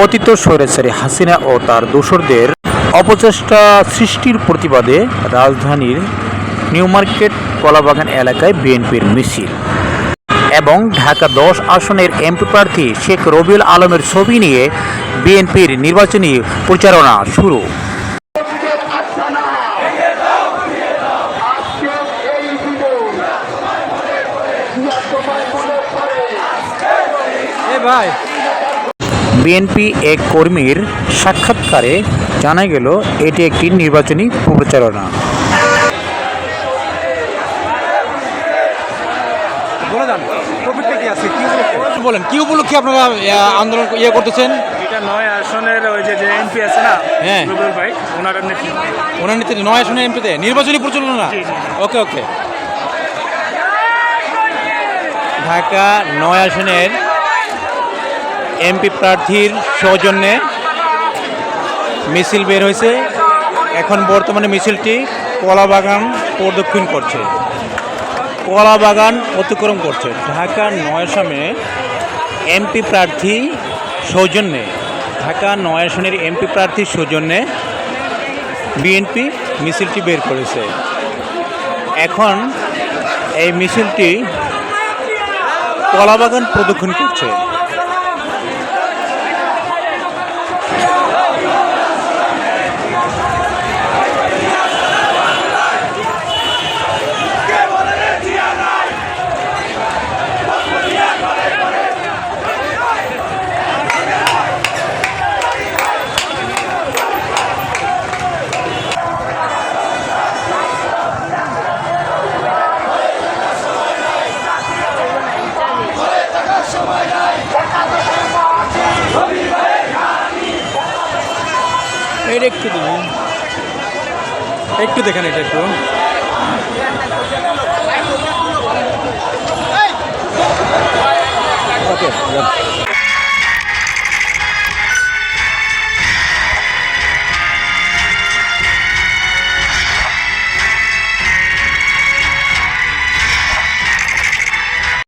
পতিত স্বৈরাচারী হাসিনা ও তার দোসরদের অপচেষ্টা সৃষ্টির প্রতিবাদে রাজধানীর নিউ মার্কেট কলাবাগান এলাকায় বিএনপির মিছিল এবং ঢাকা দশ আসনের এমপি প্রার্থী শেখ রবিউল আলমের ছবি নিয়ে বিএনপির নির্বাচনী প্রচারণা শুরু। ভাই। বিএনপি এক কর্মীর সাক্ষাৎকারে জানা গেল এটি একটি নির্বাচনী প্রচারণা। বলেন কি উপলক্ষে আপনারা আন্দোলন ইয়ে করতেছেন? এটা নয় আসনের ওই যে এমপি আছে না হ্যাঁ। ভাই ওনার ওনার নেতৃত্বে নয় আসনের এমপিতে নির্বাচনী জি। ওকে ওকে। ঢাকা নয় আসনের এমপি প্রার্থীর সৌজন্যে মিছিল বের হয়েছে। এখন বর্তমানে মিছিলটি কলাবাগান প্রদক্ষিণ করছে। কলাবাগান অতিক্রম করছে। ঢাকা নয় আসনে এমপি প্রার্থী সৌজন্যে, ঢাকা নয় আসনের এমপি প্রার্থীর সৌজন্যে বিএনপি মিছিলটি বের করেছে। এখন এই মিছিলটি কলাবাগান প্রদক্ষিণ করছে। এটা একটু দেখুন। একটু দেখেন এটা একটু। ওকে